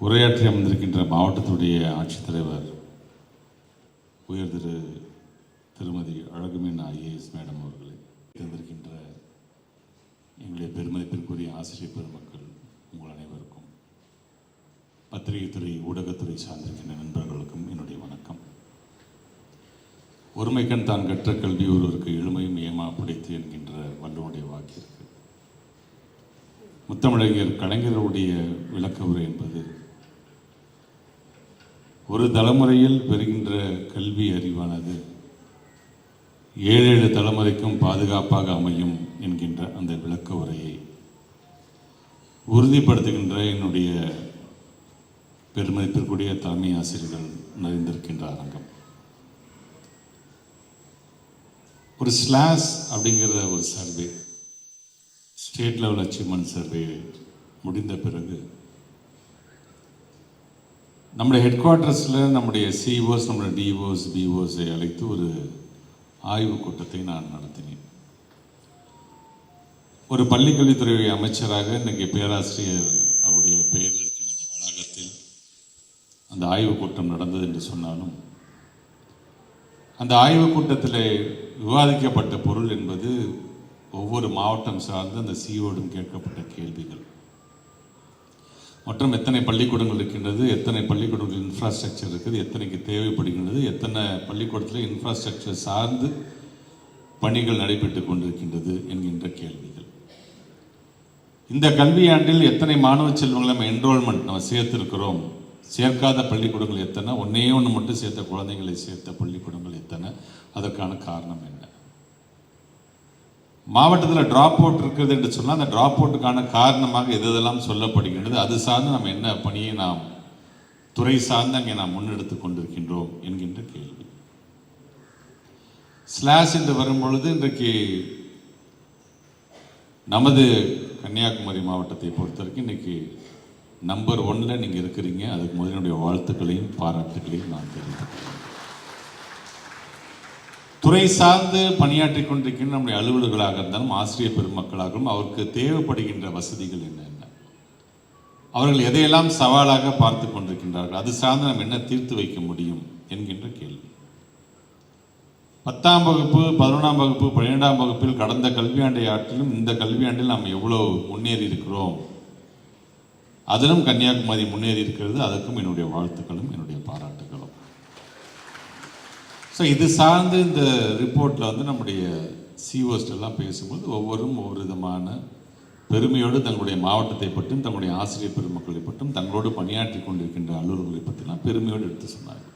உரையாற்றி அமர்ந்திருக்கின்ற மாவட்டத்துடைய ஆட்சித்தலைவர் உயர் திரு திருமதி அழகுமீன் ஐஏஎஸ் மேடம் அவர்களை இருந்திருக்கின்ற எங்களுடைய பெருமதிப்பிற்குரிய ஆசிரியர் பெருமக்கள் உங்கள் அனைவருக்கும் பத்திரிகைத்துறை ஊடகத்துறை சார்ந்திருக்கின்ற நண்பர்களுக்கும் என்னுடைய வணக்கம். ஒருமைக்கண் தான் கற்ற கல்வி ஒருவருக்கு எளிமையும் ஏமா பிடித்து என்கின்ற வள்ளுவனுடைய வாக்கிற்கு. முத்தமிழறிஞர் கலைஞருடைய விளக்க உரை என்பது ஒரு தலைமுறையில் பெறுகின்ற கல்வி அறிவானது ஏழு ஏழு தலைமுறைக்கும் பாதுகாப்பாக அமையும் என்கின்ற அந்த விளக்க உரையை உறுதிப்படுத்துகின்ற என்னுடைய பெருமதிப்பிற்குரிய தலைமை ஆசிரியர்கள் நிறைந்திருக்கின்ற அரங்கம் ஒரு ஸ்லாஸ் அப்படிங்கிற ஒரு survey state level achievement survey முடிந்த பிறகு நம்முடைய ஹெட் குவார்ட்டர்ஸில் நம்முடைய சிஓஸ் நம்முடைய டிஓஸ் பிஓஸை அழைத்து ஒரு ஆய்வுக் கூட்டத்தை நான் நடத்தினேன். ஒரு பள்ளிக்கல்வித்துறை அமைச்சராக இன்றைக்கு பேராசிரியர் அவருடைய பெயர் இருக்கிற அந்த வளாகத்தில் அந்த ஆய்வுக் கூட்டம் நடந்தது என்று சொன்னாலும் அந்த ஆய்வுக் கூட்டத்தில் விவாதிக்கப்பட்ட பொருள் என்பது ஒவ்வொரு மாவட்டம் சார்ந்து அந்த சிஓடும் கேட்கப்பட்ட கேள்விகள். மற்றும் எத்தனை பள்ளிக்கூடங்கள் இருக்கின்றது எத்தனை பள்ளிக்கூடங்கள் இன்ஃப்ராஸ்ட்ரக்சர் இருக்குது எத்தனைக்கு தேவைப்படுகின்றது எத்தனை பள்ளிக்கூடத்தில் இன்ஃப்ராஸ்ட்ரக்சர் சார்ந்து பணிகள் நடைபெற்று கொண்டிருக்கின்றது என்கின்ற கேள்விகள். இந்த கல்வியாண்டில் எத்தனை மாணவ செல்வங்களை நம்ம என்ரோல்மெண்ட் நம்ம சேர்த்திருக்கிறோம் சேர்க்காத பள்ளிக்கூடங்கள் எத்தனை ஒன்றே ஒன்று மட்டும் சேர்த்த குழந்தைங்களை சேர்த்த பள்ளிக்கூடங்கள் எத்தனை அதற்கான காரணம் என்ன? மாவட்டத்தில் ட்ராப் அவுட் இருக்கிறது என்று சொன்னால் அந்த ட்ராப் அவுட்டுக்கான காரணமாக எது எதெல்லாம் சொல்லப்படுகின்றது அது சார்ந்து நம்ம என்ன பணியை நாம் துறை சார்ந்து அங்கே நாம் முன்னெடுத்து கொண்டிருக்கின்றோம் என்கின்ற கேள்வி. ஸ்லாஷ் என்று வரும்பொழுது இன்றைக்கு நமது கன்னியாகுமரி மாவட்டத்தை பொறுத்த வரைக்கும் இன்னைக்கு நம்பர் ஒன்ல நீங்கள் இருக்கிறீங்க. அதுக்கு முதலினுடைய வாழ்த்துக்களையும் பாராட்டுகளையும் நான் தெரிவித்துக்கிறேன் துறை சார்ந்து பணியாற்றி கொண்டிருக்கின்ற நம்முடைய அலுவலர்களாக இருந்தாலும் ஆசிரியர் பெருமக்களாகவும் அவருக்கு தேவைப்படுகின்ற வசதிகள் என்னென்ன அவர்கள் எதையெல்லாம் சவாலாக பார்த்து கொண்டிருக்கின்றார்கள் அது சார்ந்து நாம் என்ன தீர்த்து வைக்க முடியும் என்கின்ற கேள்வி. பத்தாம் வகுப்பு பதினொன்றாம் வகுப்பு பன்னிரெண்டாம் வகுப்பில் கடந்த கல்வியாண்டை ஆற்றிலும் இந்த கல்வியாண்டில் நாம் எவ்வளோ முன்னேறி இருக்கிறோம் அதிலும் கன்னியாகுமரி முன்னேறி இருக்கிறது அதற்கும் என்னுடைய வாழ்த்துக்களும் என்னுடைய பாராட்டு ஸோ இது சார்ந்து இந்த ரிப்போர்ட்டில் வந்து நம்முடைய சிஓஸ்டெல்லாம் பேசும்போது ஒவ்வொருவரும் ஒவ்வொரு விதமான பெருமையோடு தங்களுடைய மாவட்டத்தை பற்றியும் தங்களுடைய ஆசிரியர் பெருமக்களை பற்றியும் தங்களோடு பணியாற்றி கொண்டிருக்கின்ற அலுவலர்களை பற்றிலாம் பெருமையோடு எடுத்து சொன்னார்கள்.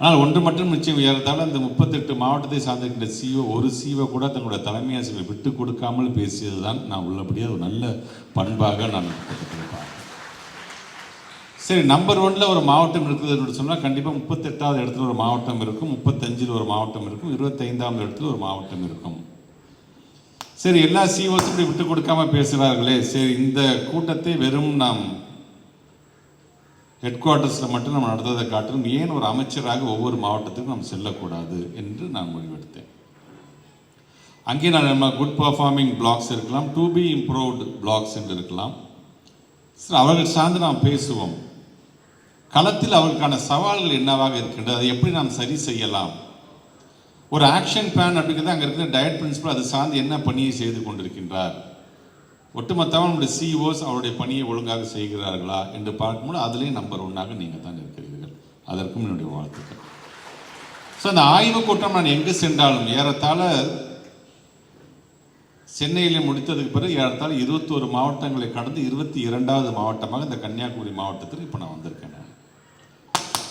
ஆனால் ஒன்று மட்டும் நிச்சயம் ஏறத்தால் அந்த முப்பத்தெட்டு மாவட்டத்தை சார்ந்திருக்கின்ற சிஓ ஒரு சிஓ கூட தங்களுடைய தலைமை ஆசிரியரை விட்டு கொடுக்காமல் பேசியது தான் நான் உள்ளபடியாக ஒரு நல்ல பண்பாக நான் பார்க்கிறேன் சரி நம்பர் ஒன்ல ஒரு மாவட்டம் இருக்குதுன்னு சொன்னால் கண்டிப்பாக முப்பத்தெட்டாவது இடத்துல ஒரு மாவட்டம் இருக்கும் முப்பத்தஞ்சில் ஒரு மாவட்டம் இருக்கும் இருபத்தைந்தாவது இடத்துல ஒரு மாவட்டம் இருக்கும். சரி எல்லா சிஓஸும் இப்படி விட்டு கொடுக்காம பேசுகிறார்களே சரி இந்த கூட்டத்தை வெறும் நாம் ஹெட் குவார்ட்டர்ஸில் மட்டும் நம்ம நடந்ததை காட்டிலும் ஏன் ஒரு அமைச்சராக ஒவ்வொரு மாவட்டத்துக்கும் நாம் செல்லக்கூடாது என்று நான் முடிவெடுத்தேன். அங்கே நான் நம்ம குட் பர்ஃபார்மிங் பிளாக்ஸ் இருக்கலாம் டு பி இம்ப்ரூவ்டு பிளாக்ஸ் என்று இருக்கலாம். சரி அவர்கள் சார்ந்து நாம் பேசுவோம். களத்தில் அவருக்கான சவால்கள் என்னவாக இருக்கின்றது அதை எப்படி நாம் சரி செய்யலாம்? ஒரு ஆக்ஷன் பிளான் அப்படிங்கிறது அங்கே இருக்கிற டயட் பிரின்சிபல் அது சார்ந்து என்ன பணியை செய்து கொண்டிருக்கின்றார்? ஒட்டுமொத்தமாக நம்முடைய சிஇஓஸ் அவருடைய பணியை ஒழுங்காக செய்கிறார்களா என்று பார்க்கும்போது அதுலேயும் நம்பர் ஒன்னாக நீங்கள் தான் இருக்கிறீர்கள். அதற்கும் என்னுடைய வாழ்த்துக்கள். ஸோ அந்த ஆய்வுக் கூட்டம் நான் எங்கு சென்றாலும் ஏறத்தாழ சென்னையில் முடித்ததுக்கு பிறகு ஏறத்தாழ இருபத்தோரு மாவட்டங்களை கடந்து இருபத்தி இரண்டாவது மாவட்டமாக இந்த கன்னியாகுமரி மாவட்டத்தில் இப்போ நான் வந்திருக்கேன்.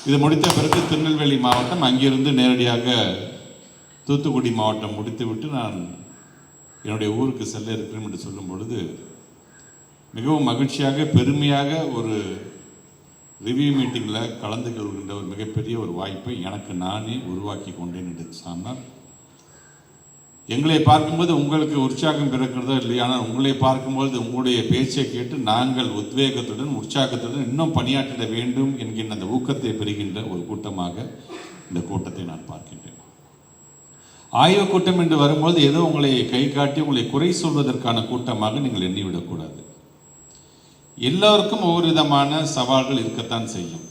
இது முடித்த பிறகு திருநெல்வேலி மாவட்டம் அங்கிருந்து நேரடியாக தூத்துக்குடி மாவட்டம் முடித்துவிட்டு நான் என்னுடைய ஊருக்கு செல்ல இருக்கிறேன் என்று சொல்லும் பொழுது மிகவும் மகிழ்ச்சியாக பெருமையாக ஒரு ரிவ்யூ மீட்டிங்கில் கலந்து கொள்கின்ற ஒரு மிகப்பெரிய ஒரு வாய்ப்பை எனக்கு நானே உருவாக்கி கொண்டேன் என்று சொன்னார். எங்களை பார்க்கும்போது உங்களுக்கு உற்சாகம் பிறக்கிறதோ இல்லையா ஆனால் உங்களை பார்க்கும்போது உங்களுடைய பேச்சை கேட்டு நாங்கள் உத்வேகத்துடன் உற்சாகத்துடன் இன்னும் பணியாற்றிட வேண்டும் என்கின்ற அந்த ஊக்கத்தை பெறுகின்ற ஒரு கூட்டமாக இந்த கூட்டத்தை நான் பார்க்கின்றேன். ஆய்வுக் கூட்டம் என்று வரும்போது ஏதோ உங்களை கை காட்டி உங்களை குறை சொல்வதற்கான கூட்டமாக நீங்கள் எண்ணிவிடக்கூடாது. எல்லோருக்கும் ஒவ்வொரு விதமான சவால்கள் இருக்கத்தான் செய்யும்.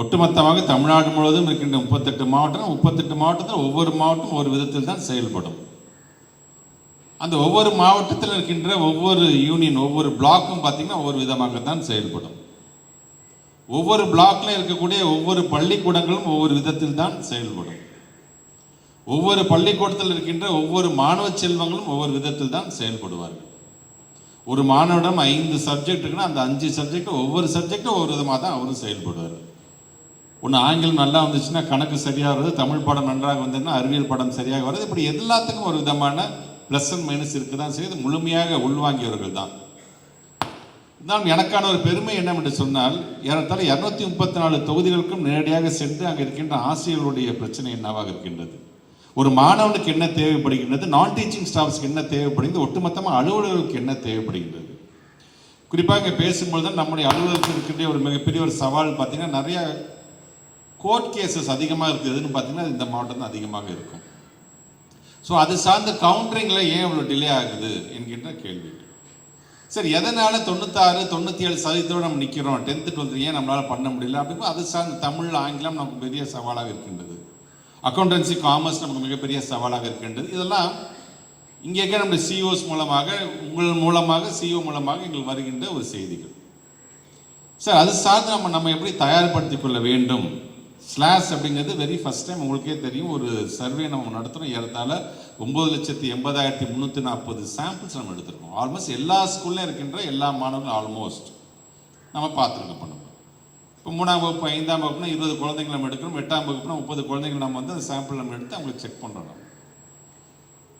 ஒட்டுமொத்தமாக தமிழ்நாடு முழுவதும் இருக்கின்ற முப்பத்தெட்டு மாவட்டம் முப்பத்தெட்டு மாவட்டத்தில் ஒவ்வொரு மாவட்டம் ஒரு விதத்தில் தான் செயல்படும். அந்த ஒவ்வொரு மாவட்டத்தில் இருக்கின்ற ஒவ்வொரு யூனியன் ஒவ்வொரு பிளாக்கும் பார்த்தீங்கன்னா ஒவ்வொரு விதமாகத்தான் செயல்படும். ஒவ்வொரு பிளாக்ல இருக்கக்கூடிய ஒவ்வொரு பள்ளிக்கூடங்களும் ஒவ்வொரு விதத்தில் தான் செயல்படும். ஒவ்வொரு பள்ளிக்கூடத்தில் இருக்கின்ற ஒவ்வொரு மாணவ செல்வங்களும் ஒவ்வொரு விதத்தில் தான் செயல்படுவார்கள். ஒரு மாணவனிடம் ஐந்து சப்ஜெக்ட் இருக்குன்னா அந்த அஞ்சு சப்ஜெக்ட் ஒவ்வொரு சப்ஜெக்டும் ஒவ்வொரு விதமாக தான் அவரும் செயல்படுவார். ஒன்று ஆங்கிலம் நல்லா வந்துச்சுன்னா கணக்கு சரியாக வருது தமிழ் பாடம் நன்றாக வந்ததுன்னா அறிவியல் பாடம் சரியாக வருது இப்படி எல்லாத்துக்கும் ஒரு விதமான ப்ளஸ் அண்ட் மைனஸ் இருக்க தான் செய்து முழுமையாக உள்வாங்கியவர்கள் தான். நான் எனக்கான ஒரு பெருமை என்னவென்று சொன்னால் ஏறத்தாழ இரநூத்தி முப்பத்தி நாலு தொகுதிகளுக்கும் நேரடியாக சென்று அங்கே இருக்கின்ற ஆசிரியர்களுடைய பிரச்சனை என்னவாக இருக்கின்றது? ஒரு மாணவனுக்கு என்ன தேவைப்படுகின்றது? நான் டீச்சிங் ஸ்டாஃப்ஸ்க்கு என்ன தேவைப்படுகிறது ஒட்டுமொத்தமாக அலுவலர்களுக்கு என்ன தேவைப்படுகின்றது? குறிப்பாக இங்கே பேசும்பொழுது தான் நம்முடைய அலுவலகத்தில் இருக்கின்ற ஒரு மிகப்பெரிய ஒரு சவால் பார்த்தீங்கன்னா நிறையா கோர்ட் கேசஸ் அதிகமாக இருக்குதுன்னு பார்த்தீங்கன்னா இந்த மாவட்டம் தான் அதிகமாக இருக்கும். ஸோ அது சார்ந்த கவுண்டரிங்கில் ஏன் இவ்வளோ டிலே ஆகுது என்கின்ற கேள்வி. சரி எதனால் தொண்ணூத்தாறு தொண்ணூற்றி ஏழு சதவீதத்தோடு நம்ம நிற்கிறோம் டென்த்து டுவெல்த்து ஏன் நம்மளால் பண்ண முடியல? அப்படின்னா அது சார்ந்த தமிழ் ஆங்கிலம் நமக்கு பெரிய சவாலாக இருக்கின்றது. அக்கௌண்டன்சி காமர்ஸ் நமக்கு மிகப்பெரிய சவாலாக இருக்கின்றது. இதெல்லாம் இங்கே இருக்க நம்முடைய சிஓஸ் மூலமாக உங்கள் மூலமாக சிஓ மூலமாக எங்கள் வருகின்ற ஒரு செய்திகள். சார் அது சார்ந்து நம்ம நம்ம எப்படி தயார்படுத்திக் கொள்ள வேண்டும்? ஸ்லாஷ் அப்படிங்கிறது வெரி ஃபஸ்ட் டைம் உங்களுக்கே தெரியும். ஒரு சர்வே நம்ம நடத்துகிறோம் ஏறத்தாழ ஒம்பது லட்சத்தி எண்பதாயிரத்தி முந்நூற்றி நாற்பது சாம்பிள்ஸ் நம்ம எடுத்திருக்கோம். ஆல்மோஸ்ட் எல்லா ஸ்கூல்லையும் இருக்கின்ற எல்லா மாணவர்களும் ஆல்மோஸ்ட் நம்ம பார்த்துருக்கோம் பண்ணுவோம் இப்போ மூணாம் வகுப்பு ஐந்தாம் வகுப்புனா இருபது குழந்தைங்க நம்ம எடுக்கிறோம். எட்டாம் வகுப்புனா முப்பது குழந்தைங்க நம்ம வந்து அந்த சாம்பிள் நம்ம எடுத்து அவங்களுக்கு செக் பண்ணுறோம்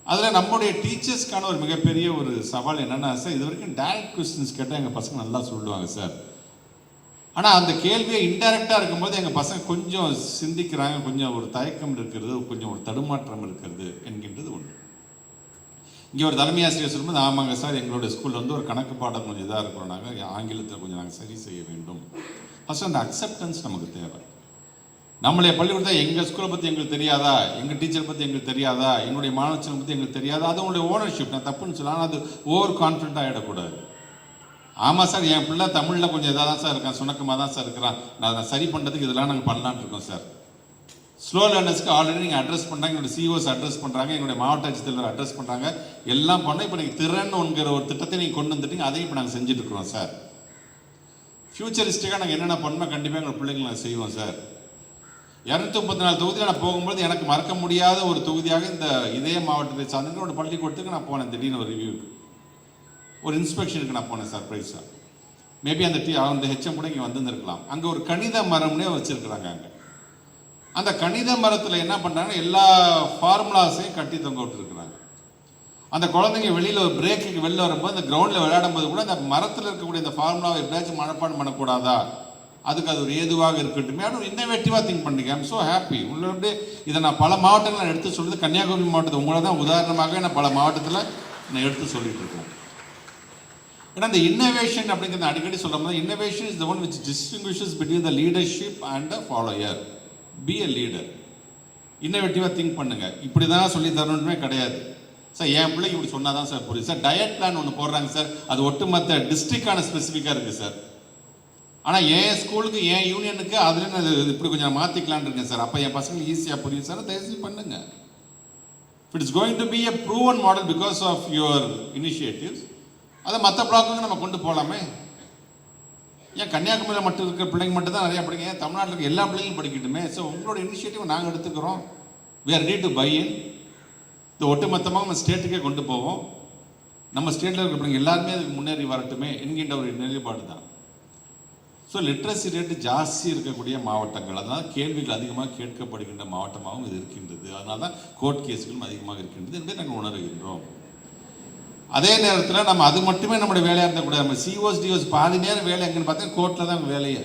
அதில் நம்முடைய டீச்சர்ஸ்க்கான ஒரு மிகப்பெரிய ஒரு சவால் என்னென்னா சார் இது வரைக்கும் டேரக்ட் கொஸ்டின்ஸ் கேட்டால் எங்கள் பசங்க நல்லா சொல்லுவாங்க சார். ஆனால் அந்த கேள்வியை இன்டெரக்டாக இருக்கும்போது எங்கள் பசங்க கொஞ்சம் சிந்திக்கிறாங்க. கொஞ்சம் ஒரு தயக்கம் இருக்கிறது கொஞ்சம் ஒரு தடுமாற்றம் இருக்கிறது என்கின்றது ஒன்று இங்கே ஒரு தலைமை ஆசிரியர் சொல்லும்போது ஆமாங்க சார் எங்களோட ஸ்கூலில் வந்து ஒரு கணக்கு பாடம் கொஞ்சம் இதாக இருக்கிறோம். நாங்கள் ஆங்கிலத்தில் கொஞ்சம் நாங்கள் சரி செய்ய வேண்டும். ஃபஸ்ட் அந்த அக்செப்டன்ஸ் நமக்கு தேவை. நம்மளே பள்ளிக்கூடத்தில் எங்கள் ஸ்கூலை பற்றி எங்களுக்கு தெரியாதா? எங்கள் டீச்சர் பற்றி எங்களுக்கு தெரியாதா? என்னுடைய மாணவச்சனை பற்றி எங்களுக்கு தெரியாதா? அது உங்களுடைய ஓனர்ஷிப் நான் தப்புன்னு சொல்லலாம் ஆனால் அது ஓவர் கான்ஃபிடண்ட்டாக ஆகிடக்கூடாது ஆமாம் சார் என் பிள்ளை தமிழில் கொஞ்சம் இதாக தான் சார் இருக்கான் சுணக்கமாக தான் சார் இருக்கிறான். நான் அதை சரி பண்ணுறதுக்கு இதெல்லாம் நாங்கள் பண்ணலான்னு இருக்கோம் சார். ஸ்லோ லேர்னர்ஸ்க்கு ஆல்ரெடி நீங்கள் அட்ரஸ் பண்ணுறாங்க என்னுடைய சிஓஸ் அட்ரஸ் பண்ணுறாங்க எங்களுடைய மாவட்ட ஆட்சித்தலைவர் அட்ரஸ் பண்ணுறாங்க எல்லாம் பண்ண இப்போ நீங்கள் திறன் ஒன்கிற ஒரு திட்டத்தை நீங்கள் கொண்டு வந்துட்டீங்க அதையும் இப்போ நாங்கள் செஞ்சுட்ருக்குறோம் சார். ஃபியூச்சரிஸ்டிக்காக நாங்கள் என்னென்ன பண்ணோம் கண்டிப்பாக எங்கள் பிள்ளைங்களை நாங்கள் செய்வோம் சார். இரநூத்தி முப்பத்தி நாலு தொகுதியில் நான் போகும்போது எனக்கு மறக்க முடியாத ஒரு தொகுதியாக இந்த இதே மாவட்டத்தை சார்ந்த ஒரு பள்ளிக்கூடத்துக்கு நான் போனேன் திடீர்னு ஒரு ரிவ்யூக்கு ஒரு இன்ஸ்பெக்ஷனுக்கு நான் போனேன் சர்ப்ரைஸாக மேபி அந்த டி அந்த ஹெச்எம் கூட இங்கே வந்துருந்துருக்கலாம். அங்கே ஒரு கணித மரம்னே வச்சுருக்குறாங்க அங்கே. அந்த கணித மரத்தில் என்ன பண்ணுறாங்கன்னா எல்லா ஃபார்முலாஸையும் கட்டி தொங்க விட்டுருக்குறாங்க. அந்த குழந்தைங்க வெளியில் ஒரு பிரேக்குக்கு வெளில வரும்போது அந்த கிரவுண்டில் விளையாடும்போது கூட அந்த மரத்தில் இருக்கக்கூடிய அந்த ஃபார்முலாவை எப்படியாச்சும் மனப்பாடம் பண்ணக்கூடாதா? அதுக்கு அது ஒரு ஏதுவாக இருக்கட்டுமே. ஆனால் ஒரு இன்னோவேட்டிவாக திங்க் பண்ணுங்க ஐம் ஸோ ஹாப்பி உள்ளே இதை நான் பல மாவட்டங்கள் நான் எடுத்து சொல்லுது கன்னியாகுமரி மாவட்டத்தை உங்களை தான் உதாரணமாகவே நான் பல மாவட்டத்தில் நான் எடுத்து சொல்லிட்டு இருக்கேன். ஏன்னா இந்த இன்னோவேஷன் அப்படிங்கிறது அடிக்கடி சொல்கிற மாதிரி innovation is the one which distinguishes between the leadership and the follower be a leader இன்னோவேட்டிவாக think பண்ணுங்கள் இப்படி தான் சொல்லி தரணுமே கிடையாது. சார் என் பிள்ளைக்கு இப்படி சொன்னால் தான் சார் புரியுது. சார் டயட் பிளான் ஒன்று போடுறாங்க சார். அது ஒட்டுமொத்த டிஸ்ட்ரிக்டான ஸ்பெசிஃபிக்காக இருக்குது சார். ஆனால் என் ஸ்கூலுக்கு என் யூனியனுக்கு அதில் நான் இப்படி கொஞ்சம் மாற்றிக்கலான் இருக்கேன் சார். அப்போ என் பசங்களுக்கு ஈஸியாக புரியும் சார். தயவுசெய்து பண்ணுங்கள் it's going to be a proven model because of your initiatives அதை மற்ற பிளாக்குங்க நம்ம கொண்டு போகலாமே ஏன் கன்னியாகுமரியில் மட்டும் இருக்கிற பிள்ளைங்க மட்டும் தான் நிறையா படிங்க ஏன் தமிழ்நாட்டில் இருக்க எல்லா பிள்ளைங்களும் படிக்கட்டுமே. ஸோ உங்களோட இனிஷியேட்டிவ் நாங்கள் எடுத்துக்கிறோம். We are ready to buy in இது ஒட்டுமொத்தமாக நம்ம ஸ்டேட்டுக்கே கொண்டு போவோம். நம்ம ஸ்டேட்டில் இருக்கிற பிள்ளைங்க எல்லாருமே அதுக்கு முன்னேறி வரட்டுமே என்கின்ற ஒரு நிலைப்பாடு தான். ஸோ லிட்ரஸி ரேட்டு ஜாஸ்தி இருக்கக்கூடிய மாவட்டங்கள். அதனால் கேள்விகள் அதிகமாக கேட்கப்படுகின்ற மாவட்டமாகவும் இது இருக்கின்றது. அதனால தான் கோர்ட் கேஸ்களும் அதிகமாக இருக்கின்றது என்பதை நாங்கள் உணர்கின்றோம். அதே நேரத்தில் நம்ம அது மட்டுமே நம்மளுடைய வேலையாக இருந்தக்கூடாது நம்ம சிஓஸ் டிஓஸ் பாதி நேரம் வேலை எங்கன்னு பார்த்தா கோர்ட்டில் தான் வேலையே.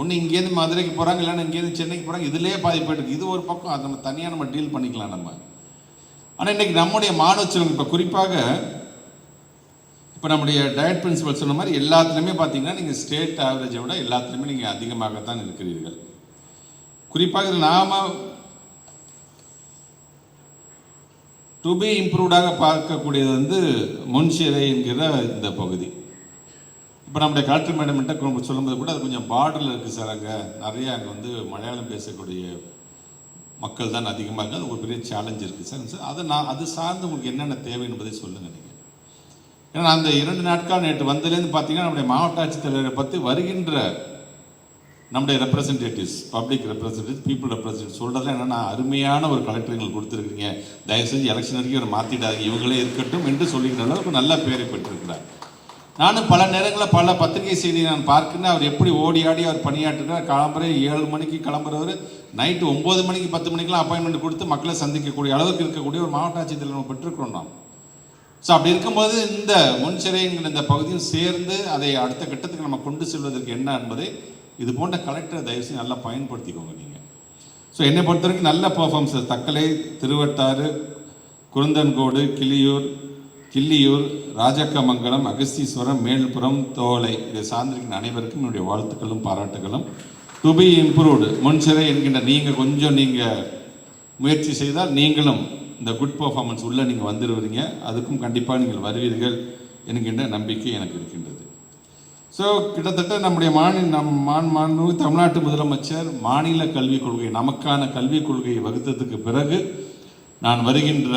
ஒன்று இங்கேருந்து மதுரைக்கு போகிறாங்க இல்லைன்னா இங்கேருந்து சென்னைக்கு போகிறாங்க இதுலேயே பாதி போயிட்டு இது ஒரு பக்கம் அது நம்ம தனியாக நம்ம டீல் பண்ணிக்கலாம் நம்ம. ஆனால் இன்றைக்கி நம்முடைய மாணவ செல்வங்கள் இப்போ குறிப்பாக இப்போ நம்முடைய டயட் பிரின்சிபல் சொன்ன மாதிரி எல்லாத்துலேயுமே பார்த்தீங்கன்னா நீங்கள் ஸ்டேட் ஆவரேஜை விட எல்லாத்துலேயுமே நீங்கள் அதிகமாகத்தான் இருக்கிறீர்கள். குறிப்பாக நாம டு பி இம்ப்ரூவ்டாக பார்க்கக்கூடியது வந்து முன்சியரை என்கிற இந்த பகுதி. இப்போ நம்முடைய கலெக்டர் மேடம்கிட்ட சொல்லும்போது கூட அது கொஞ்சம் பார்டரில் இருக்குது சார் அங்கே. நிறைய அங்கே வந்து மலையாளம் பேசக்கூடிய மக்கள் தான் அதிகமாக இருக்குது அது ஒரு பெரிய சேலஞ்ச் இருக்குது சார். சார் அதை நான் அது சார்ந்து உங்களுக்கு என்னென்ன தேவை என்பதை சொல்லுங்கள் நீங்கள் ஏன்னா அந்த இரண்டு நாட்கள் நேற்று வந்ததுலேருந்து பார்த்தீங்கன்னா நம்முடைய மாவட்ட ஆட்சித்தலைவரை பற்றி வருகின்ற நம்முடைய representatives public representative people representative சொல்கிறதுல என்னென்னா அருமையான ஒரு கலெக்டர்கள் கொடுத்துருக்கீங்க கொடுத்துருக்கீங்க தயவுசெஞ்சு எலெக்ஷன் வரைக்கும் இவரை மாற்றிடாதீங்க இவங்களே இருக்கட்டும் என்று சொல்லிக்கிற அளவுக்கு நல்ல பேரை பெற்றிருக்கிறார். நானும் பல நேரங்களில் பல பத்திரிகை செய்தியை நான் பார்க்கிறேன் அவர் எப்படி ஓடி ஆடி அவர் பணியாற்றுகிறார். கிளம்புற ஏழு மணிக்கு கிளம்புறவர் நைட்டு ஒம்பது மணிக்கு பத்து மணிக்கெல்லாம் அப்பாயின்மெண்ட் கொடுத்து மக்களை சந்திக்கக்கூடிய அளவுக்கு இருக்கக்கூடிய ஒரு மாவட்ட ஆட்சித்தலைவர் நம்ம பெற்றிருக்கிறோம் நாம். ஸோ அப்படி இருக்கும்போது இந்த முன்சிறைங்கிற இந்த பகுதியும் சேர்ந்து அதை அடுத்த கட்டத்துக்கு நம்ம கொண்டு செல்வதற்கு என்ன என்பதை இது போன்ற கலெக்டரை தயவுசெய்து நல்லா பயன்படுத்திக்கோங்க நீங்கள் ஸோ என்னை பொறுத்த வரைக்கும் நல்ல பர்ஃபார்மன்ஸ் தக்கலை திருவட்டாறு குருந்தன்கோடு கிளியூர் கிள்ளியூர் ராஜக்கமங்கலம் அகஸ்தீஸ்வரம் மேல்புறம் தோலை. இதை சார்ந்திருக்கிற அனைவருக்கும் என்னுடைய வாழ்த்துக்களும் பாராட்டுகளும். டு பி இம்ப்ரூவ்டு முன்சிறை என்கின்ற நீங்கள் கொஞ்சம் நீங்கள் முயற்சி செய்தால் நீங்களும் இந்த குட் பர்ஃபார்மன்ஸ் உள்ளே நீங்கள் வந்துடுவீங்க அதுக்கும் கண்டிப்பாக நீங்கள் வருவீர்கள் என்கின்ற நம்பிக்கை எனக்கு இருக்கின்றது. ஸோ கிட்டத்தட்ட நம்முடைய மாநில நம் மான் மாண்பு தமிழ்நாட்டு முதலமைச்சர் மாநில கல்விக் கொள்கை நமக்கான கல்விக் கொள்கையை வகுத்ததுக்கு பிறகு நான் வருகின்ற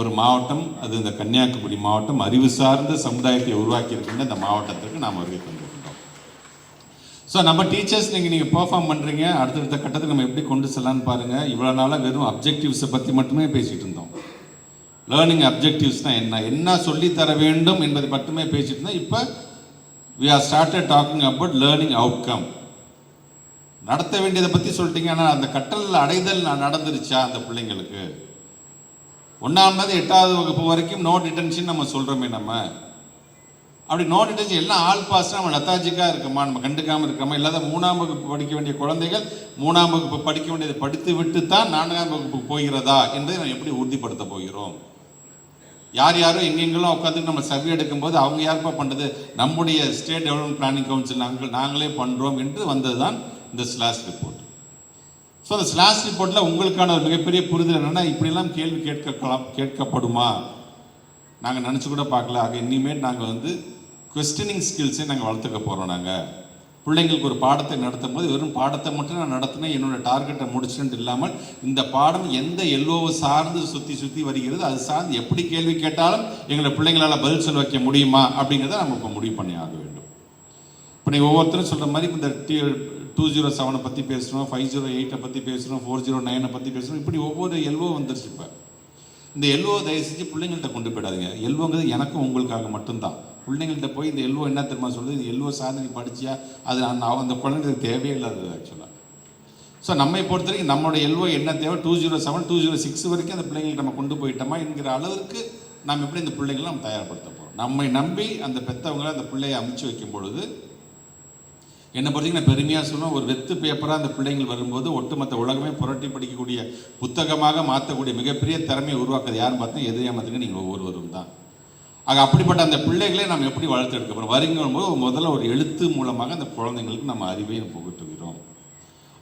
ஒரு மாவட்டம் அது இந்த கன்னியாகுமரி மாவட்டம். அறிவு சார்ந்த சமுதாயத்தை உருவாக்கி இருக்கின்ற இந்த மாவட்டத்திற்கு நாம் வருகை தந்திருக்கின்றோம். ஸோ நம்ம டீச்சர்ஸ் நீங்கள் நீங்கள் பெர்ஃபார்ம் பண்ணுறீங்க அடுத்தடுத்த கட்டத்துக்கு நம்ம எப்படி கொண்டு செல்லலாம்னு பாருங்கள் இவ்வளோ நாளாக வெறும் அப்ஜெக்டிவ்ஸை பற்றி மட்டுமே பேசிகிட்டு இருந்தோம். லேர்னிங் அப்ஜெக்டிவ்ஸ்னால் என்ன? என்ன சொல்லித் தர வேண்டும் என்பதை மட்டுமே பேசிட்டு இருந்தோம். இப்போ we are started talking about learning outcome நடத்த வேண்டியதை பற்றி சொல்லிட்டீங்க ஆனால் அந்த கற்றல் அடைதல் நான் நடந்துருச்சா அந்த பிள்ளைங்களுக்கு? ஒன்றாமது எட்டாவது வகுப்பு வரைக்கும் நோ டிடென்ஷன் நம்ம சொல்கிறோமே நம்ம. அப்படி நோ டிடென்ஷன் எல்லாம் ஆல் பாஸ் நம்ம லத்தாஜிக்காக இருக்கமா நம்ம கண்டுக்காமல் இருக்கமா இல்லாத மூணாம் வகுப்பு படிக்க வேண்டிய குழந்தைகள் மூணாம் வகுப்பு படிக்க வேண்டியதை படித்து விட்டு தான் நான்காம் வகுப்பு போகிறதா என்பதை நம்ம எப்படி உறுதிப்படுத்த போகிறோம்? யார் யாரோ எங்கெங்கெல்லாம் உட்காந்து நம்ம சர்வே எடுக்கும்போது அவங்க யாருப்பா பண்ணுறது நம்முடைய ஸ்டேட் டெவலப்மெண்ட் பிளானிங் கவுன்சில் நாங்கள் நாங்களே பண்ணுறோம் என்று வந்தது தான் இந்த ஸ்லாஸ் ரிப்போர்ட் ஸோ அந்த ஸ்லாஸ் ரிப்போர்ட்டில் உங்களுக்கான ஒரு மிகப்பெரிய புரிதல் என்னென்னா இப்படியெல்லாம் கேள்வி கேட்கலாம் கேட்கப்படுமா? நாங்கள் நினச்சி கூட பார்க்கல. ஆக இனிமேல் நாங்கள் வந்து கொஸ்டினிங் ஸ்கில்ஸை நாங்கள் வளர்த்துக்க போகிறோம் நாங்கள் பிள்ளைங்களுக்கு ஒரு பாடத்தை நடத்தும் போது வெறும் பாடத்தை மட்டும் நான் நடத்தினேன் என்னோட டார்கெட்டை முடிச்சுட்டு இல்லாமல் இந்த பாடம் எந்த எல்லோவை சார்ந்து சுற்றி சுற்றி வருகிறது அது சார்ந்து எப்படி கேள்வி கேட்டாலும் எங்களை பிள்ளைங்களால் பதில் சொல்ல வைக்க முடியுமா அப்படிங்கிறத நம்ம இப்போ முடிவு பண்ணி ஆக வேண்டும். இப்போ நீங்கள் ஒவ்வொருத்தரும் சொல்கிற மாதிரி இந்த டூ ஜீரோ செவனை பற்றி பேசுகிறோம் ஃபைவ் ஜீரோ எயிட்டை பற்றி பேசுகிறோம் ஃபோர் ஜீரோ நைனை பற்றி பேசுகிறோம் இப்படி ஒவ்வொரு எல்வோ வந்துருச்சு இப்போ. இந்த எல்வோ தயவு செஞ்சு பிள்ளைங்கள்ட்ட கொண்டு போயிடாதீங்க. எல்வோங்கிறது எனக்கும் உங்களுக்காக மட்டும்தான். பிள்ளைங்கள்ட்ட போய் இந்த எல்வோ என்ன தெரியுமா சொல்லுது இந்த எல்வோ சார்ந்து நீ படிச்சியா? அது அந்த அந்த குழந்தைங்களுக்கு தேவையில்லாதது ஆக்சுவலாக ஸோ நம்மை பொறுத்த வரைக்கும் நம்மளோட எல்வோ என்ன தேவை? Two zero seven two zero six வரைக்கும் அந்த பிள்ளைங்களுக்கு நம்ம கொண்டு போயிட்டோமா என்கிற அளவுக்கு நம்ம எப்படி இந்த பிள்ளைங்களை நம்ம தயார்படுத்த போகிறோம் நம்மை நம்பி அந்த பெற்றவங்களை அந்த பிள்ளையை அமைச்சு வைக்கும் பொழுது என்னை பொறுத்தவரைக்கும் நான் பெருமையாக சொல்லுவேன் ஒரு வெத்து பேப்பராக அந்த பிள்ளைங்கள் வரும்போது ஒட்டுமொத்த உலகமே புரட்டி படிக்கக்கூடிய புத்தகமாக மாற்றக்கூடிய மிகப்பெரிய திறமையை உருவாக்குறது யாருன்னு பார்த்தீங்கன்னா எதிரியாமத்துக்கு நீங்கள் ஒவ்வொருவரும் தான். ஆக அப்படிப்பட்ட அந்த பிள்ளைகளை நம்ம எப்படி வளர்த்தெடுக்க போகிறோம் வருங்கும் போது முதல்ல ஒரு எழுத்து மூலமாக அந்த குழந்தைங்களுக்கு நம்ம அறிவை புகட்டுகிறோம்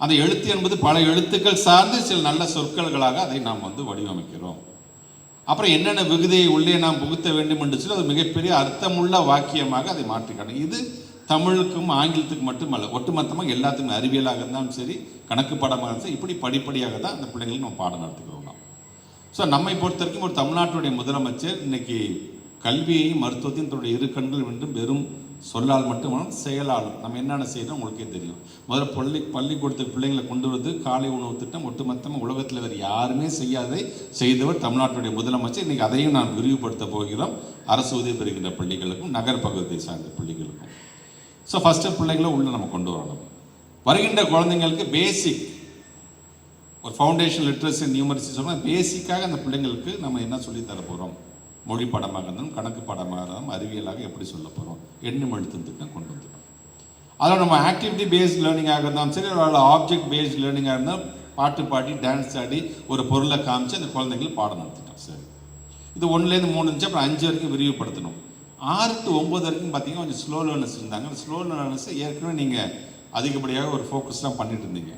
அந்த எழுத்து என்பது பல எழுத்துக்கள் சார்ந்து சில நல்ல சொற்கள்களாக அதை நாம் வந்து வடிவமைக்கிறோம். அப்புறம் என்னென்ன விகுதியை உள்ளே நாம் புகுத்த வேண்டும் என்று சொல்லி அது மிகப்பெரிய அர்த்தமுள்ள வாக்கியமாக அதை மாற்றிக்காணும் இது தமிழுக்கும் ஆங்கிலத்துக்கும் மட்டுமல்ல ஒட்டுமொத்தமாக எல்லாத்துக்கும் அறிவியலாக இருந்தாலும் சரி கணக்கு பாடமாக இருந்தாலும் சரி இப்படி படிப்படியாக தான் அந்த பிள்ளைங்களுக்கு நம்ம பாடம் நடத்துக்கிறோம். நாம் ஸோ நம்மை பொறுத்த வரைக்கும் ஒரு தமிழ்நாட்டுடைய முதலமைச்சர் இன்னைக்கு கல்வியையும் மருத்துவத்தையும் தன்னுடைய இரு கண்கள் என்றும் வெறும் சொல்லால் மட்டுமல்ல செயலாலும். நம்ம என்னென்ன செய்யணும் உங்களுக்கே தெரியும். முதல்ல பள்ளி பள்ளிக்கூடத்துக்கு பிள்ளைங்களை கொண்டு வந்து காலை உணவு திட்டம் ஒட்டுமொத்தமாக உலகத்தில் வேறு யாருமே செய்யாததை செய்தவர் தமிழ்நாட்டுடைய முதலமைச்சர். இன்றைக்கி அதையும் நான் விரிவுபடுத்த போகிறோம். அரசு உதவி பெறுகின்ற பள்ளிகளுக்கும் நகர் பகுதியை சார்ந்த பள்ளிகளுக்கும். ஸோ ஃபஸ்ட்டு பிள்ளைங்களை உள்ளே நம்ம கொண்டு வரணும். வருகின்ற குழந்தைங்களுக்கு பேசிக் ஒரு ஃபவுண்டேஷன் லிட்ரஸி நியூமரிசி சொன்னால் பேசிக்காக அந்த பிள்ளைங்களுக்கு நம்ம என்ன சொல்லி தர போகிறோம் மொழி பாடமாக இருந்தாலும் கணக்கு பாடமாக இருந்தாலும் அறிவியலாக எப்படி சொல்ல போகிறோம் எண்ணும் எழுத்தும் திட்டம் கொண்டு வந்துடும் அதில் நம்ம ஆக்டிவிட்டி பேஸ்ட் லேர்னிங்காக இருந்தாலும் சரி ஒரு ஆப்ஜெக்ட் பேஸ்ட் லேர்னிங்காக இருந்தால் பாட்டு பாடி டான்ஸ் ஆடி ஒரு பொருளை காமிச்சு அந்த குழந்தைங்களுக்கு பாடம் நடத்திட்டோம். சரி. இது ஒன்றுலேருந்து மூணு இருந்துச்சு அப்புறம் அஞ்சு வரைக்கும் விரிவுபடுத்தணும் ஆறு டு ஒம்பது வரைக்கும் பார்த்தீங்கன்னா கொஞ்சம் ஸ்லோ லேர்னர்ஸ் இருந்தாங்க. அந்த ஸ்லோ லேர்னர்ஸ் ஏற்கனவே நீங்கள் அதிகப்படியாக ஒரு ஃபோக்கஸ்லாம் பண்ணிட்டு இருந்தீங்க.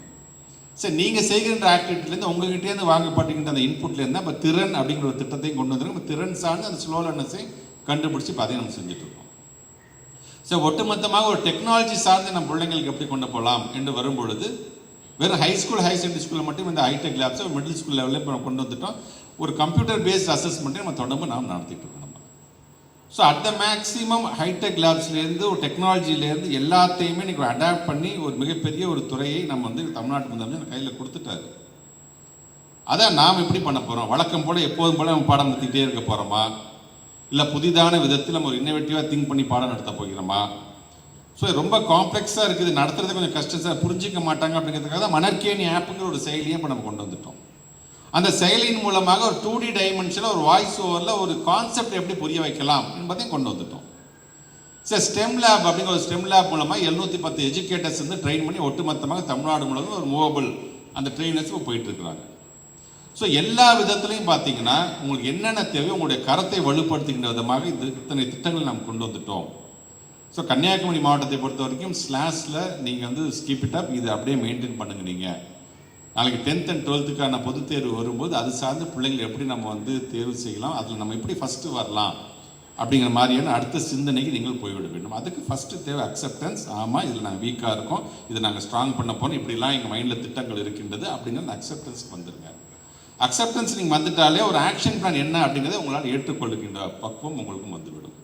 சரி நீங்கள் செய்கின்ற ஆக்டிவிட்டிலேருந்து உங்ககிட்டேருந்து வாங்கப்பட்டுக்கின்ற அந்த இன்புட்லேருந்து அப்போ திறன் அப்படிங்கிற ஒரு திட்டத்தையும் கொண்டு வந்துருக்கோம். திறன் சார்ந்து அந்த ஸ்லோ லேர்னர்ஸை கண்டுபிடிச்சி இப்போ அதையும் நம்ம செஞ்சுட்ருக்கோம். ஸோ ஒட்டுமொத்தமாக ஒரு டெக்னாலஜி சார்ந்து நம்ம பிள்ளைங்களுக்கு எப்படி கொண்டு போகலாம் என்று வரும்பொழுது வெறும் ஹை ஸ்கூல் ஹை செகண்டரி ஸ்கூலில் மட்டும் இந்த ஹைடெக் லேப்ஸை மிடில் ஸ்கூல் லெவலில் இப்போ கொண்டு வந்துட்டோம். ஒரு கம்ப்யூட்டர் பேஸ்ட் அசஸ்மெண்ட்டை நம்ம தொடர்பு நாம் நடத்திட்டு இருக்கோம். So at the maximum hitech லேப்ஸ்லேருந்து ஒரு டெக்னாலஜிலேருந்து எல்லாத்தையுமே இன்றைக்கி அடாப்ட் பண்ணி ஒரு மிகப்பெரிய ஒரு துறையை நம்ம வந்து தமிழ்நாட்டு முதலமைச்சர் கையில் கொடுத்துட்டாரு. அதான் நாம் எப்படி பண்ண போகிறோம் வழக்கம் போல் எப்போதும் போல் நம்ம பாடம் நடத்திட்டே இருக்க போகிறோமா இல்லை புதிதான விதத்தில் நம்ம ஒரு இன்னோவேட்டிவாக திங்க் பண்ணி பாடம் நடத்த போகிறோமா? ஸோ ரொம்ப காம்ப்ளெக்ஸாக இருக்குது. நடத்துறது கொஞ்சம் கஷ்டம் சார். புரிஞ்சிக்க மாட்டாங்க அப்படிங்கிறதுக்காக தான் மணற்கேணி ஆப்புங்கிற ஒரு செயலியை இப்போ நம்ம கொண்டு வந்துட்டோம். அந்த செயலியின் மூலமாக ஒரு டூ டி டைமென்ஷனில் ஒரு வாய்ஸ் ஓவரில் ஒரு கான்செப்ட் எப்படி புரிய வைக்கலாம் என்பதையும் கொண்டு வந்துட்டோம். சார் ஸ்டெம் லேப் அப்படிங்கிற ஒரு ஸ்டெம் லேப் மூலமாக எழுநூற்றி பத்து எஜுகேட்டர்ஸ் வந்து ட்ரெயின் பண்ணி ஒட்டுமொத்தமாக தமிழ்நாடு முழுவதும் ஒரு மூவபிள் அந்த ட்ரெயினர்ஸ் இப்போ போயிட்டுருக்குறாங்க ஸோ எல்லா விதத்துலையும் பார்த்தீங்கன்னா உங்களுக்கு என்னென்ன தேவையோ உங்களுடைய கரத்தை வலுப்படுத்துகின்ற விதமாக இது இத்தனை திட்டங்கள் நாம் கொண்டு வந்துட்டோம். ஸோ கன்னியாகுமரி மாவட்டத்தை பொறுத்த வரைக்கும் ஸ்லாஸில் நீங்கள் வந்து ஸ்கிப் இட் அப் இது அப்படியே மெயின்டைன் பண்ணுங்க நீங்கள் நாளைக்கு டென்த் அண்ட் டுவெல்த்துக்கான பொதுத் தேர்வு வரும்போது அது சார்ந்து பிள்ளைங்களை எப்படி நம்ம வந்து தேர்வு செய்யலாம் அதில் நம்ம எப்படி ஃபஸ்ட்டு வரலாம் அப்படிங்கிற மாதிரியான அடுத்த சிந்தனைக்கு நீங்கள் போய்விட வேண்டும். அதுக்கு ஃபஸ்ட்டு தேவை அக்செப்டன்ஸ் ஆமாம் இதில் நாங்கள் வீக்காக இருக்கோம். இதை நாங்கள் ஸ்ட்ராங் பண்ண போகிறோம் இப்படிலாம் எங்கள் மைண்டில் திட்டங்கள் இருக்கின்றது அப்படிங்கிற அந்த அக்செப்டன்ஸ்க்கு வந்துடுங்க அக்செப்டன்ஸ் நீங்கள் வந்துட்டாலே ஒரு ஆக்ஷன் பிளான் என்ன அப்படிங்கிறத உங்களால் ஏற்றுக்கொள்ளுகின்ற பக்குவம் உங்களுக்கும் வந்துவிடும்.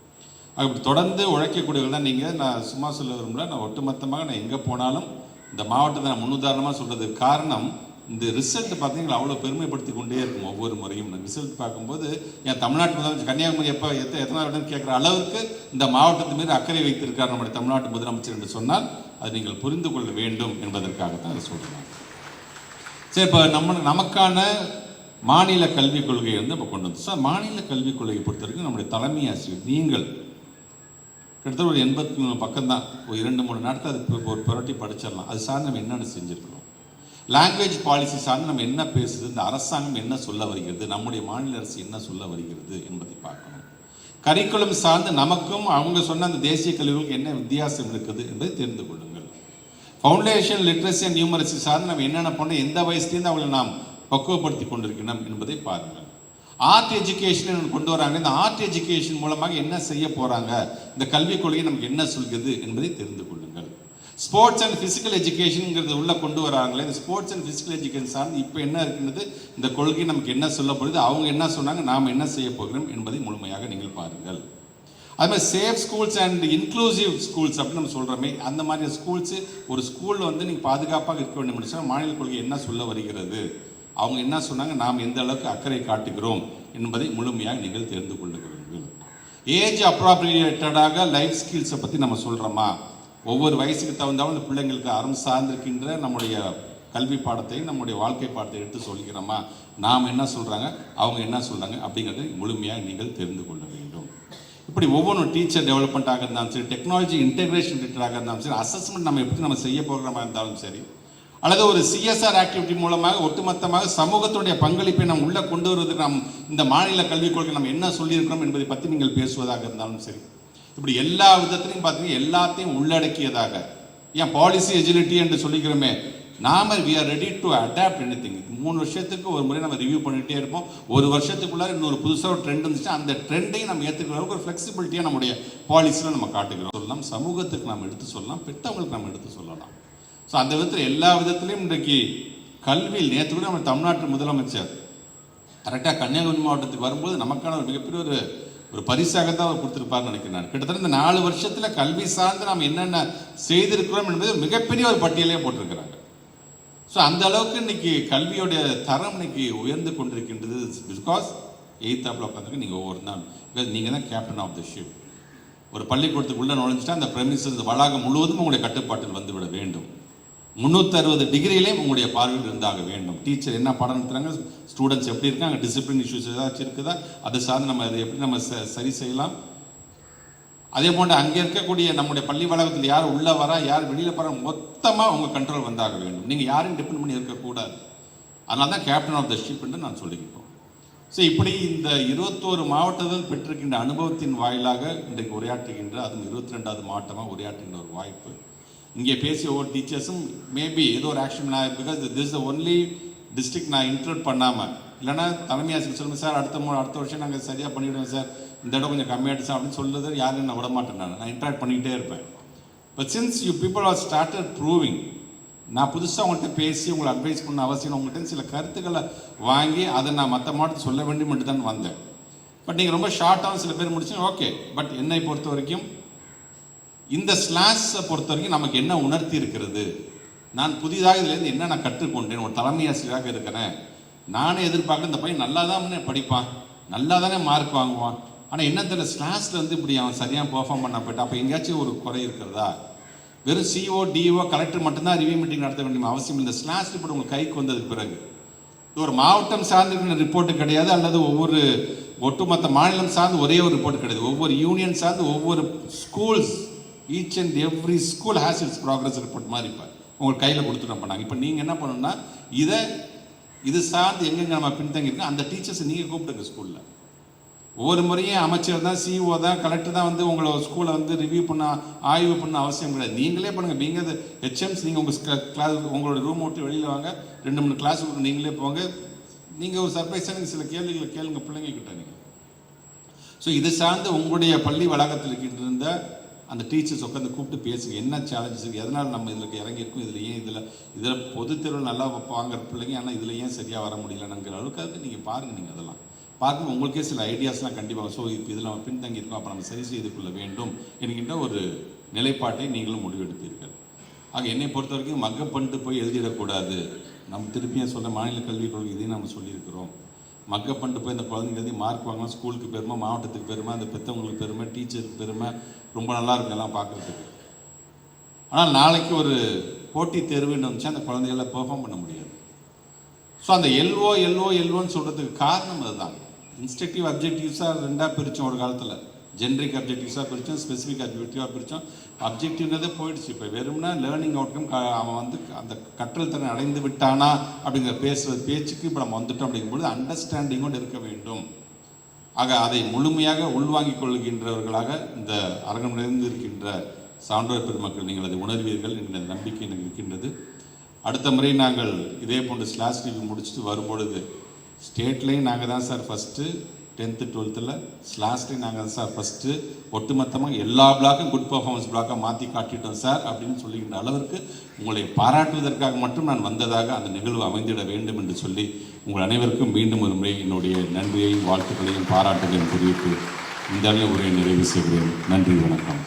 அப்படி தொடர்ந்து உழைக்கக்கூடியவர்கள் தான் நீங்கள் நான் சும்மா சொல்ல விரும்பல. நான் ஒட்டுமொத்தமாக நான் எங்கே போனாலும் இந்த மாவட்டத்தை நான் முன்னுதாரணமாக சொல்கிறதுக்கு காரணம் இந்த ரிசல்ட் பார்த்தீங்கன்னா அவ்வளோ பெருமைப்படுத்தி கொண்டே இருக்கும் ஒவ்வொரு முறையும். நான் ரிசல்ட் பார்க்கும்போது என் தமிழ்நாட்டு முதலமைச்சர் கன்னியாகுமரி எப்போ எத்த எத்தனை இடம் கேட்குற அளவுக்கு இந்த மாவட்டத்து மீது அக்கறை வைத்திருக்கார் நம்முடைய தமிழ்நாட்டு முதலமைச்சர் என்று சொன்னால் அது நீங்கள் புரிந்து கொள்ள வேண்டும் என்பதற்காகத்தான் அதை சொல்கிறாங்க சரி இப்போ நம்ம நமக்கான மாநில கல்விக் கொள்கையை வந்து இப்போ கொண்டு வந்து சார் மாநில கல்விக் கொள்கையை பொறுத்த வரைக்கும் நம்முடைய தலைமை ஆசிரியர் நீங்கள் கிட்டத்தட்ட ஒரு எண்பத்தி மூணு பக்கம் தான் ஒரு இரண்டு மூணு நாட்கள் அது இப்போ ஒரு புரட்டி படிச்சிடலாம். அது சார்ந்து நம்ம என்னென்ன செஞ்சுருக்கிறோம் லாங்குவேஜ் பாலிசி சார்ந்து நம்ம என்ன பேசுது? இந்த அரசாங்கம் என்ன சொல்ல வருகிறது? நம்முடைய மாநில அரசு என்ன சொல்ல வருகிறது என்பதை பார்க்கணும். கரிக்குலம் சார்ந்து நமக்கும் அவங்க சொன்ன அந்த தேசிய கல்விகளுக்கு என்ன வித்தியாசம் இருக்குது என்பதை தெரிந்து கொள்ளுங்கள். ஃபவுண்டேஷன் லிட்ரஸி அண்ட் நியூமரசி சார்ந்து நம்ம என்னென்ன பண்ண எந்த வயசுலேருந்து அவங்களை நாம் பக்குவப்படுத்தி கொண்டிருக்கிறோம் என்பதை பாருங்கள். ஆர்ட் எஜுகேஷன் கொண்டு வராங்க. இந்த ஆர்ட் எஜுகேஷன் மூலமாக என்ன செய்ய போகிறாங்க இந்த கல்விக் கொள்கை நமக்கு என்ன சொல்கிறது என்பதை தெரிந்து கொள்ளுங்கள். ஸ்போர்ட்ஸ் அண்ட் ஃபிசிக்கல் எஜுகேஷனுங்கிறது உள்ளே கொண்டு வராங்களே இந்த ஸ்போர்ட்ஸ் அண்ட் ஃபிசிக்கல் எஜுகேஷன் சார்ந்து இப்போ என்ன இருக்கின்றது? இந்த கொள்கை நமக்கு என்ன சொல்லப்படுது அவங்க என்ன சொன்னாங்க? நாம் என்ன செய்ய போகிறோம் என்பதை முழுமையாக நீங்கள் பாருங்கள். அது மாதிரி safe schools and inclusive schools அப்படின்னு நம்ம சொல்கிறோமே அந்த மாதிரி ஸ்கூல்ஸு ஒரு ஸ்கூலில் வந்து நீங்கள் பாதுகாப்பாக இருக்க வேண்டும் என்று மாநில கொள்கை என்ன சொல்ல வருகிறது? அவங்க என்ன சொன்னாங்க? நாம் எந்த அளவுக்கு அக்கறை காட்டுகிறோம் என்பதை முழுமையாக நீங்கள் தெரிந்து கொள்ளுகிறீர்கள் ஏஜ் அப்ராப்ரியேட்டடாக லைஃப் ஸ்கில்ஸை பற்றி நம்ம சொல்கிறோமா ஒவ்வொரு வயசுக்கு தகுந்தாலும் இந்த பிள்ளைங்களுக்கு அறம் சார்ந்திருக்கின்ற நம்முடைய கல்வி பாடத்தை நம்முடைய வாழ்க்கை பாடத்தை எடுத்து சொல்கிறோமா? நாம் என்ன சொல்கிறாங்க அவங்க என்ன சொல்கிறாங்க அப்படிங்கிறத முழுமையாக நீங்கள் தெரிந்து கொள்ள வேண்டும். இப்படி ஒவ்வொன்றும் டீச்சர் டெவலப்மெண்ட்டாக இருந்தாலும் சரி டெக்னாலஜி இன்டெகிரேஷன் ரிலேட்டடாக இருந்தாலும் சரி அசஸ்மெண்ட் நம்ம எப்படி நம்ம செய்ய போகிறோமா இருந்தாலும் சரி அல்லது ஒரு சிஎஸ்ஆர் ஆக்டிவிட்டி மூலமாக ஒட்டுமொத்தமாக சமூகத்துடைய பங்களிப்பை நாம் உள்ளே கொண்டு வருவதற்கு நாம் இந்த மாநில கல்விக் கொள்கை நாம் என்ன சொல்லியிருக்கிறோம் என்பதை பற்றி நீங்கள் பேசுவதாக இருந்தாலும் சரி. இப்படி எல்லா விதத்திலையும் பார்த்தீங்கன்னா எல்லாத்தையும் உள்ளடக்கியதாக. ஏன் பாலிசி எஜிலிட்டி என்று சொல்லிக்கிறோமே. நாம we are ready to adapt any thing மூணு வருஷத்துக்கு ஒரு முறை நம்ம ரிவ்யூ பண்ணிகிட்டே இருப்போம். ஒரு வருஷத்துக்குள்ளார இன்னொரு புதுசாக ஒரு ட்ரெண்ட் இருந்துச்சுன்னா அந்த ட்ரெண்டையும் நம்ம ஏற்றுக்கிற அளவுக்கு ஒரு ஃப்ளெக்சிபிலிட்டியாக நம்முடைய பாலிசியில் நம்ம காட்டுகிறோம். சொல்லலாம் சமூகத்துக்கு நாம் எடுத்து சொல்லலாம் பெற்றவங்களுக்கு நம்ம எடுத்து சொல்லலாம். ஸோ அந்த விதத்தில் எல்லா விதத்துலேயும் இன்றைக்கு கல்வியில் நேற்று கூட நம்ம தமிழ்நாட்டு முதலமைச்சர் கரெக்டாக கன்னியாகுமரி மாவட்டத்துக்கு வரும்போது நமக்கான ஒரு மிகப்பெரிய ஒரு ஒரு பரிசாக தான் அவர் கொடுத்துருப்பார்னு நினைக்கிறேன் நான். கிட்டத்தட்ட இந்த நாலு வருஷத்தில் கல்வி சார்ந்து நாம் என்னென்ன செய்திருக்கிறோம் என்பது மிகப்பெரிய ஒரு பட்டியலே போட்டிருக்கிறாங்க. ஸோ அந்த அளவுக்கு இன்னைக்கு கல்வியோடைய தரம் இன்னைக்கு உயர்ந்து கொண்டிருக்கின்றது பிகாஸ் எயித் ஆப்பில் உட்காந்துருக்கு நீங்கள் ஒவ்வொரு நாள் பிகாஸ் நீங்கள் தான் கேப்டன் ஆஃப் த ஷிப் ஒரு பள்ளிக்கூடத்துக்குள்ளே நுழைஞ்சிட்டா அந்த பிரமிசஸ் வளாகம் முழுவதும் உங்களுடைய கட்டுப்பாட்டில் வந்துவிட வேண்டும். முந்நூற்றி அறுபது டிகிரியிலையும் உங்களுடைய பார்வையில் இருந்தாக வேண்டும். டீச்சர் என்ன பாடம் நடத்துகிறாங்க ஸ்டூடெண்ட்ஸ் எப்படி இருக்காங்க? டிசிப்ளின் இஷ்யூஸ் ஏதாச்சும் இருக்குதா? அதை சார்ந்து நம்ம அதை எப்படி நம்ம ச- சரி செய்யலாம்? அதே போன்று அங்கே இருக்கக்கூடிய நம்முடைய பள்ளி வளாகத்தில் யார் உள்ளே வரா யார் வெளியில் போகிறா மொத்தமாக உங்கள் கண்ட்ரோல் வந்தாக வேண்டும். நீங்கள் யாரையும் டிபெண்ட் பண்ணி இருக்கக்கூடாது. அதனால தான் கேப்டன் ஆஃப் த ஷிப் என்று நான் சொல்லிக்கிட்டோம் ஸோ இப்படி இந்த இருபத்தோரு மாவட்டத்தில் பெற்றிருக்கின்ற அனுபவத்தின் வாயிலாக இன்றைக்கு உரையாற்றுகின்ற அதுவும் இருபத்தி ரெண்டாவது மாவட்டமாக உரையாற்றுகின்ற ஒரு வாய்ப்பு இங்கே பேசிய ஒவ்வொரு டீச்சர்ஸும் மேபி ஏதோ ஒரு ஆக்ஷன் நான் because this the only district நான் இன்க்ளூட் பண்ணாமல் இல்லைன்னா தலைமை ஆசிரியர் சொல்லுங்கள் சார் அடுத்த மூணு அடுத்த வருஷம் நாங்கள் சரியாக பண்ணிவிடுவோம் சார். இந்த இடம் கொஞ்சம் கம்மியாகிடுச்சு அப்படின்னு சொல்லுறது யாரும் நான் விட மாட்டேன் நான். நான் இன்ட்ராக்ட் பண்ணிக்கிட்டே இருப்பேன். But since you people are started proving நான் புதுசாக உங்கள்கிட்ட பேசி உங்களை அட்வைஸ் பண்ண அவசியம் உங்கள்கிட்ட சில கருத்துக்களை வாங்கி அதை நான் மற்ற மாவட்டத்தில் சொல்ல வேண்டி மட்டும் தான் வந்தேன். பட் நீங்கள் ரொம்ப ஷார்ட்டாக சில பேர் முடிச்சு ஓகே பட் என்னை பொறுத்த வரைக்கும் இந்த ஸ்லாஷை பொறுத்த வரைக்கும் நமக்கு என்ன உணர்த்தி இருக்கிறது? நான் புதிதாக இதுலேருந்து என்ன நான் கற்றுக்கொண்டேன்? ஒரு தலைமை ஆசிரியராக இருக்கிறேன் நானே எதிர்பார்க்குற இந்த பையன் நல்லா தான் படிப்பான் நல்லா தானே மார்க் வாங்குவான். ஆனால் என்ன தெரியல ஸ்லாஷில் வந்து இப்படி அவன் சரியாக பெர்ஃபார்ம் பண்ண போயிட்டு அப்போ எங்கேயாச்சும் ஒரு குறை இருக்கிறதா? வெறும் சிஓ டிஓ கலெக்டர் மட்டும்தான் ரிவ்யூ மீட்டிங் நடத்த வேண்டிய அவசியம் இந்த ஸ்லாஷ் ரிப்போர்ட் உங்கள் கைக்கு வந்ததுக்கு பிறகு. இது ஒரு மாவட்டம் சார்ந்திருக்கிற ரிப்போர்ட்டு கிடையாது அல்லது ஒவ்வொரு ஒட்டுமொத்த மாநிலம் சார்ந்து ஒரே ஒரு ரிப்போர்ட் கிடையாது. ஒவ்வொரு யூனியன் சார்ந்து ஒவ்வொரு schools each and every school has its progress report மாதிரி இப்போ உங்களுக்கு கையில் கொடுத்துட்டு பண்ணாங்க. இப்போ நீங்கள் என்ன பண்ணணும்னா இதை இது சார்ந்து எங்கெங்க நம்ம பின்தங்கியிருக்கோம் அந்த டீச்சர்ஸை நீங்கள் கூப்பிடுங்க ஸ்கூலில் ஒவ்வொரு முறையும் அமைச்சர் தான் சிஇஓ தான் கலெக்டர் தான் வந்து உங்களை ஸ்கூலை வந்து ரிவ்யூ பண்ண ஆய்வு பண்ண அவசியம் கிடையாது. நீங்களே பண்ணுங்கள் நீங்கள் ஹெச்எம்ஸ் நீங்கள் உங்கள் கிளாஸ் உங்களோட ரூம் விட்டு வெளியில் வாங்க. ரெண்டு மூணு கிளாஸ் நீங்களே போங்க. நீங்கள் ஒரு சர்ப்ரைஸாக சில கேள்விகளை கேளுங்க பிள்ளைங்க கிட்ட நீங்கள் ஸோ இது சார்ந்து உங்களுடைய பள்ளி வளாகத்தில் இருக்கின்ற அந்த டீச்சர்ஸ் உட்காந்து கூப்பிட்டு பேசுங்க. என்ன சேலஞ்சஸ் எதனால் நம்ம இதில் இறங்கியிருக்கோம்? இதில் ஏன் இதில் இதில் பொது தேர்வு நல்லா வாங்குற பிள்ளைங்க ஆனால் இதில் ஏன் சரியாக வர முடியலங்கிற அளவுக்கு அது நீங்கள் பாருங்கள் நீங்கள் அதெல்லாம். பார்க்கும் உங்களுக்கே சில ஐடியாஸ்லாம் கண்டிப்பாக ஸோ இப்போ இதில் நம்ம பின்தங்கியிருக்கோம். அப்போ நம்ம சரி செய்து கொள்ள வேண்டும் என்கின்ற ஒரு நிலைப்பாட்டை நீங்களும் முடிவெடுத்தீர்கள். ஆக என்னை பொறுத்த வரைக்கும் மக்கப் பண்ணிட்டு போய் எழுதிடக்கூடாது. நம்ம திருப்பியும் சொல்ல மாநில கல்விக் கொள்கை இதையும் நம்ம சொல்லியிருக்கிறோம். மக்கப் பண்ணிட்டு போய் இந்த குழந்தைங்க எழுதி மார்க் வாங்கலாம் ஸ்கூலுக்கு பெருமை மாவட்டத்துக்கு பெருமை அந்த பெற்றவங்களுக்கு பெருமை டீச்சருக்கு பெருமை ரொம்ப நல்லா இருக்கும் எல்லாம் பார்க்குறதுக்கு. ஆனால் நாளைக்கு ஒரு போட்டி தேர்வுன்னு வந்துச்சு அந்த குழந்தைகளை பெர்ஃபார்ம் பண்ண முடியாது. ஸோ அந்த எல்ஓ எல்ஓ எல்ஓன்னு சொல்கிறதுக்கு காரணம் அதுதான். இன்ஸ்ட்ரக்டிவ் அப்ஜெக்டிவ்ஸாக ரெண்டாக பிரித்தோம் ஒரு காலத்தில். ஜென்ரிக் அப்ஜெக்டிவ்ஸாக பிரித்தோம் ஸ்பெசிஃபிக் அப்ஜெக்டிவாக பிரித்தோம் அப்ஜெக்டிவ்னதே போயிடுச்சு. இப்போ வெறும்னா லேர்னிங் அவுட்கம் அவன் வந்து அந்த கற்றல் திறன் அடைந்து விட்டானா அப்படிங்கிற பேசுகிற பேச்சுக்கு இப்போ நம்ம வந்துட்டோம் அப்படிங்கும்போது அண்டர்ஸ்டாண்டிங்கோடு இருக்க வேண்டும். ஆக அதை முழுமையாக உள்வாங்கிக் கொள்கின்றவர்களாக இந்த அரங்கம் நிறைந்து இருக்கின்ற சான்றோர் பெருமக்கள் நீங்கள் அதை உணர்வீர்கள் என்ற நம்பிக்கை எனக்கு இருக்கின்றது. அடுத்த முறை நாங்கள் இதே போன்று ஸ்லாஷ் ரிவ்யூ முடிச்சுட்டு வரும்பொழுது ஸ்டேட்லேயும் நாங்கள் தான் சார் ஃபஸ்ட்டு டென்த்து டுவெல்த்தில் ஸ்லாஸ்லேயும் நாங்கள் சார் ஃபஸ்ட்டு ஒட்டுமொத்தமாக எல்லா பிளாக்கும் குட் பர்ஃபார்மன்ஸ் பிளாக்காக மாற்றி காட்டிட்டோம் சார் அப்படின்னு சொல்லுகின்ற அளவிற்கு உங்களை பாராட்டுவதற்காக மட்டும் நான் வந்ததாக அந்த நிகழ்வு அமைந்திட வேண்டும் என்று சொல்லி உங்கள் அனைவருக்கும் மீண்டும் ஒரு முறை என்னுடைய நன்றியையும் வாழ்த்துக்களையும் பாராட்டுகளையும் தெரிவித்து இந்த அளவில் உரையை நிறைவு செய்கிறேன். நன்றி வணக்கம்.